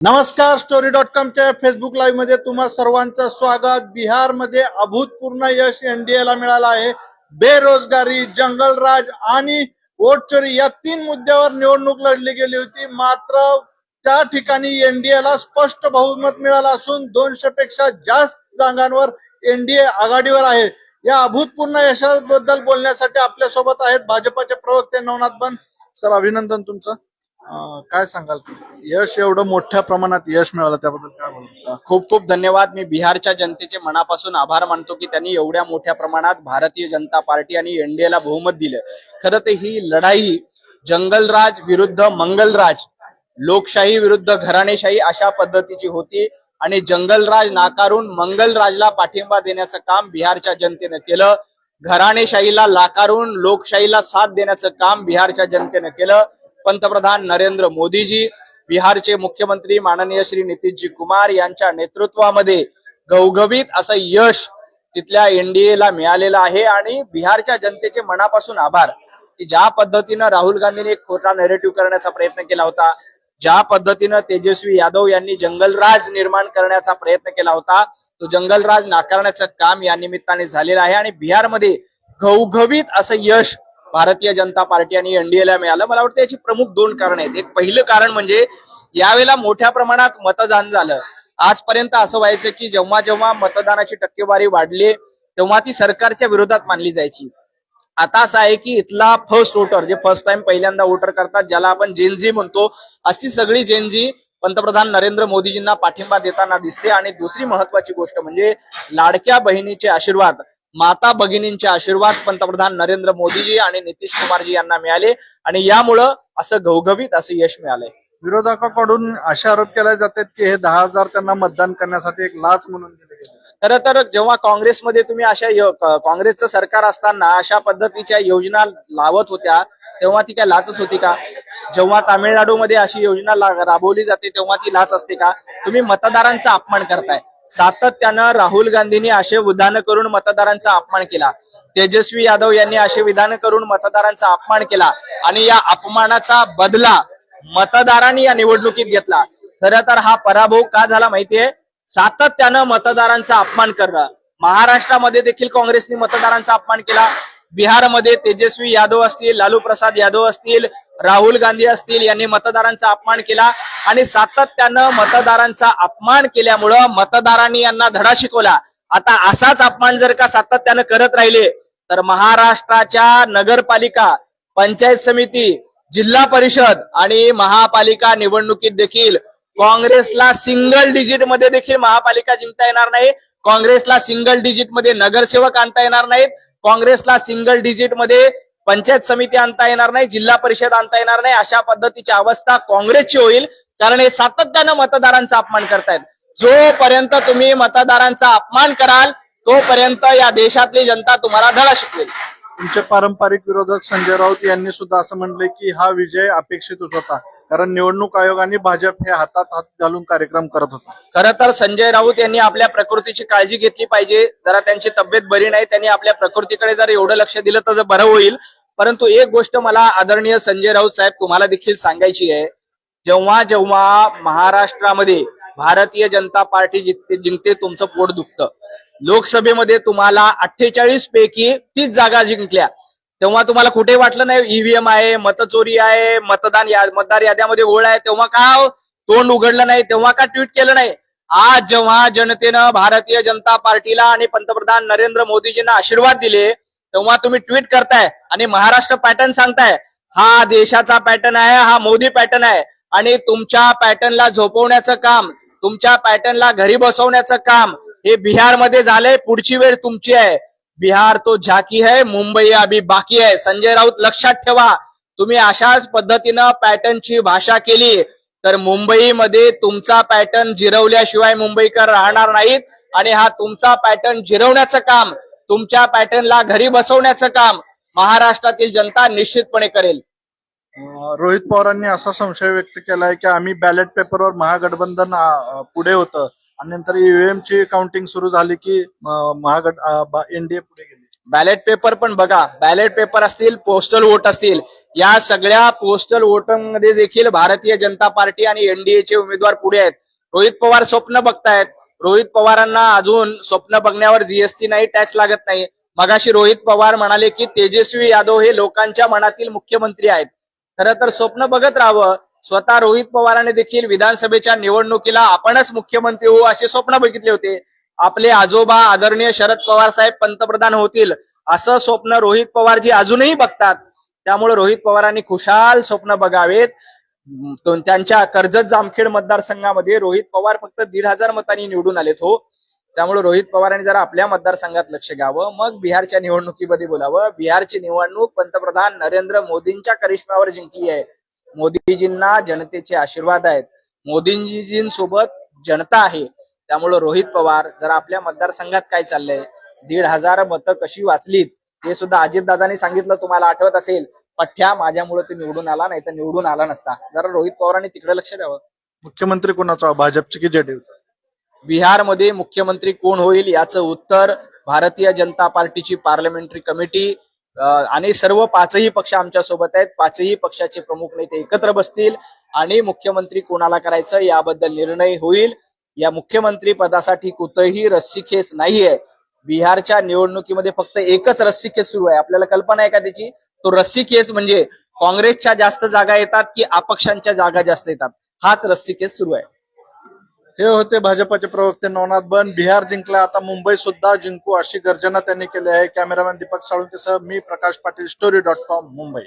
नमस्कार story dot कॉमच्या Facebook लाईव्हमध्ये तुम्हा सर्वांचं स्वागत. बिहारमध्ये अभूतपूर्ण यश एनडीए ला मिळालं आहे. बेरोजगारी जंगलराज आणि वोट चोरी या तीन मुद्द्यावर निवडणूक लढली गेली होती. मात्र त्या ठिकाणी एनडीए ला स्पष्ट बहुमत मिळालं असून दोनशे पेक्षा जास्त जागांवर एनडीए आघाडीवर आहे. या अभूतपूर्ण यशाबद्दल बोलण्यासाठी आपल्यासोबत आहेत भाजपाचे प्रवक्ते नवनाथ बन सर अभिनंदन तुमचं. काय सांगाल? यश एवढं मोठ्या प्रमाणात यश मिळालं त्याबद्दल काय बोलतो खूप खूप धन्यवाद. मी बिहारच्या जनतेचे मनापासून आभार मानतो की त्यांनी एवढ्या मोठ्या प्रमाणात भारतीय जनता पार्टी आणि एनडीएला बहुमत दिलं. खरं तर ही लढाई जंगलराज विरुद्ध मंगलराज लोकशाही विरुद्ध घराणेशाही अशा पद्धतीची होती आणि जंगलराज नाकारून मंगलराजला पाठिंबा देण्याचं काम बिहारच्या जनतेनं केलं. घराणेशाहीला लाकारून लोकशाहीला साथ देण्याचं काम बिहारच्या जनतेनं केलं. पंतप्रधान नरेंद्र मोदीजी बिहारचे मुख्यमंत्री माननीय श्री नितीशजी कुमार यांच्या नेतृत्वामध्ये गवगवीत असं यश तिथल्या एनडीएला मिळालेलं आहे आणि बिहारच्या जनतेचे मनापासून आभार की ज्या पद्धतीनं राहुल गांधींनी एक खोटा नेरेटिव्ह करण्याचा प्रयत्न केला होता ज्या पद्धतीनं तेजस्वी यादव यांनी जंगलराज निर्माण करण्याचा प्रयत्न केला होता तो जंगलराज नाकारण्याचं काम या निमित्ताने झालेलं आहे आणि बिहारमध्ये घवघवीत असं यश भारतीय जनता पार्टी आणि एनडीएला मिळालं. मला वाटतं याची प्रमुख दोन कारण आहेत. एक पहिलं कारण म्हणजे यावेळेला मोठ्या प्रमाणात मतदान झालं. आजपर्यंत असं व्हायचं की जेव्हा जेव्हा मतदानाची टक्केवारी वाढली तेव्हा ती सरकारच्या विरोधात मानली जायची. आता असं आहे की इथला फर्स्ट वोटर जे फर्स्ट टाइम पहिल्यांदा वोटर करतात ज्याला आपण जेनजी म्हणतो अशी सगळी जेनजी पंतप्रधान नरेंद्र मोदीजींना पाठिंबा देताना दिसते. आणि दुसरी महत्वाची गोष्ट म्हणजे लाडक्या बहिणीचे आशीर्वाद. माता भगिनींचे आशीर्वाद पंतप्रधान नरेंद्र मोदीजी आणि नितीश कुमारजी यांना मिळाले आणि यामुळं असं घवघवीत असं यश मिळालंय. विरोधकाकडून असे आरोप केले जातात की हे दहा हजार त्यांना मतदान करण्यासाठी एक लाच म्हणून दिले गेले. खरं तर जेव्हा काँग्रेसमध्ये तुम्ही अशा काँग्रेसचं सरकार असताना अशा पद्धतीच्या योजना लावत होत्या तेव्हा ती काय लाचच होती का? जेव्हा तामिळनाडूमध्ये अशी योजना राबवली जाते तेव्हा ती लाच असते का? तुम्ही मतदारांचा अपमान करताय. सातत्यानं राहुल गांधींनी असे विधान करून मतदारांचा अपमान केला. तेजस्वी यादव यांनी असे विधान करून मतदारांचा अपमान केला आणि या अपमानाचा बदला मतदारांनी या निवडणुकीत घेतला. खरं तर हा पराभव का झाला माहितीये? सातत्यानं मतदारांचा अपमान करणं. महाराष्ट्रामध्ये देखील काँग्रेसने मतदारांचा अपमान केला. बिहारमध्ये तेजस्वी यादव असतील लालू प्रसाद यादव असतील राहुल गांधी असतील यांनी मतदारांचा अपमान केला आणि सातत्यानं मतदारांचा अपमान केल्यामुळं मतदारांनी यांना धडा शिकवला. आता असाच अपमान जर का सातत्यानं करत राहिले तर महाराष्ट्राच्या नगरपालिका पंचायत समिती जिल्हा परिषद आणि महापालिका निवडणुकीत देखील काँग्रेसला सिंगल डिजिटमध्ये देखील महापालिका जिंकता येणार नाही. काँग्रेसला सिंगल डिजिटमध्ये नगरसेवक आणता येणार नाहीत. काँग्रेसला सिंगल डिजिटमध्ये पंचायत समिती आणता येणार नाही जिल्हा परिषद आणता येणार नाही अशा पद्धतीची अवस्था काँग्रेसची होईल कारण हे सातत्यानं मतदारांचा अपमान करतायत. जोपर्यंत तुम्ही मतदारांचा अपमान कराल तोपर्यंत या देशातली जनता तुम्हाला धडा शिकवेल. तुमचे पारंपरिक विरोधक संजय राऊत यांनी सुद्धा असं म्हणले की हा विजय अपेक्षितच होता. कारण निवडणूक आयोगाने भाजप हे हातात हात घालून कार्यक्रम करत होता. खरं तर संजय राऊत यांनी आपल्या प्रकृतीची काळजी घेतली पाहिजे. जरा त्यांची तब्येत बरी नाही त्यांनी आपल्या प्रकृतीकडे जर एवढं लक्ष दिलं तर बरं होईल. परंतु एक गोष्ट मला आदरणीय संजय राऊत साहेब तुम्हाला देखील सांगायची आहे. जेव्हा जेव्हा महाराष्ट्रामध्ये भारतीय जनता पार्टी जिंकते जिंकते तुमचं पोट दुखतं. लोकसभेमध्ये तुम्हाला अठ्ठेचाळीस पैकी तीस जागा जिंकल्या. तेव्हा तुम्हाला कुठे वाटलं नाही ईव्हीएम आहे मतचोरी आहे मतदान या मतदार याद्यामध्ये ओळ आहे तेव्हा का तोंड उघडलं नाही तेव्हा का ट्विट केलं नाही? आज जेव्हा जनतेनं भारतीय जनता पार्टीला आणि पंतप्रधान नरेंद्र मोदीजींना आशीर्वाद दिले तेव्हा तुम्ही ट्विट करताय आणि महाराष्ट्र पॅटर्न सांगताय हा देशाचा पॅटर्न आहे हा मोदी पॅटर्न आहे आणि तुमच्या पॅटर्नला झोपवण्याचं काम तुमच्या पॅटर्नला घरी बसवण्याचं काम हे बिहारमध्ये झालंय पुढची वेळ तुमची आहे. बिहार तो झाकी है मुंबई अभी बाकी आहे. संजय राऊत लक्षात ठेवा तुम्ही अशाच पद्धतीनं पॅटर्नची भाषा केली तर मुंबईमध्ये तुमचा पॅटर्न जिरवल्याशिवाय मुंबईकर राहणार नाहीत आणि हा तुमचा पॅटर्न जिरवण्याचं काम तुमच्या पॅटर्नला घरी बसवण्याचं काम महाराष्ट्रातील जनता निश्चितपणे करेल. रोहित पवारांनी असा संशय व्यक्त केलाय की आम्ही बॅलेट पेपरवर महागठबंधन पुढे होतं. आणि नंतर ईव्हीएम ची काउंटिंग सुरू झाली की महागड एनडीए पुढे गेली. बॅलेट पेपर पण बघा. बॅलेट पेपर असतील पोस्टल वोट असतील या सगळ्या पोस्टल वोटमध्ये देखील भारतीय जनता पार्टी आणि एनडीएचे उमेदवार पुढे आहेत. रोहित पवार स्वप्न बघतायत. रोहित पवारांना अजून स्वप्न बघण्यावर जीएसटी नाही टॅक्स लागत नाही. मगाशी रोहित पवार म्हणाले की तेजस्वी यादव हे लोकांच्या मनातील मुख्यमंत्री आहेत. खरं तर स्वप्न बघत राहावं. स्वतः रोहित पवारांनी देखील विधानसभेच्या निवडणुकीला आपणच मुख्यमंत्री होऊ असे स्वप्न बघितले होते. आपले आजोबा आदरणीय शरद पवार साहेब पंतप्रधान होतील असं स्वप्न रोहित पवारजी अजूनही बघतात. त्यामुळे रोहित पवारांनी खुशाल स्वप्न बघावेत. त्यांच्या कर्जत जामखेड मतदारसंघामध्ये रोहित पवार फक्त दीड हजार मतांनी निवडून आलेत हो. त्यामुळे रोहित पवारांनी जरा आपल्या मतदारसंघात लक्ष घ्यावं. मग बिहारच्या निवडणुकीमध्ये बोलावं. बिहारची निवडणूक पंतप्रधान नरेंद्र मोदींच्या करिश्मावर जिंकली आहे. मोदीजींना जनतेचे आशीर्वाद आहेत. मोदीजींसोबत जनता आहे. त्यामुळे रोहित पवार जर आपल्या मतदारसंघात काय चाललंय? दीड हजार मतं कशी वाचलीत? हे सुद्धा अजितदादांनी सांगितलं. तुम्हाला आठवत असेल पठ्ठ्या माझ्यामुळे ते निवडून आला नाही तर निवडून आला नसता. जरा रोहित पवारांनी तिकडे लक्ष द्यावं. मुख्यमंत्री कोणाचा भाजपची की जेडीयूचा? बिहारमध्ये मुख्यमंत्री कोण होईल याचं उत्तर भारतीय जनता पार्टीची पार्लमेंटरी कमिटी आणि सर्व पाचही पक्ष आमच्यासोबत आहेत. पाचही पक्षाचे प्रमुख नेते एकत्र बसतील आणि मुख्यमंत्री कोणाला करायचं याबद्दल निर्णय होईल. या मुख्यमंत्री पदासाठी कुठेही रस्सीखेच नाहीये. बिहारच्या निवडणुकीमध्ये फक्त एकच रस्सीखेच सुरू आहे. आपल्याला कल्पना आहे का त्याची? तो रस्सीखेच म्हणजे काँग्रेसच्या जास्त जागा येतात की अपक्षांच्या जागा जास्त येतात. हाच रस्सीखेच सुरू आहे. हे होते भाजपचे प्रवक्ते नवनाथ बन. बिहार जिंकला. आता मुंबई सुद्धा जिंकू अशी गर्जना त्यांनी केली आहे. कॅमेरामॅन दीपक साळुंकेसह मी Prakash Patil story dot com Mumbai.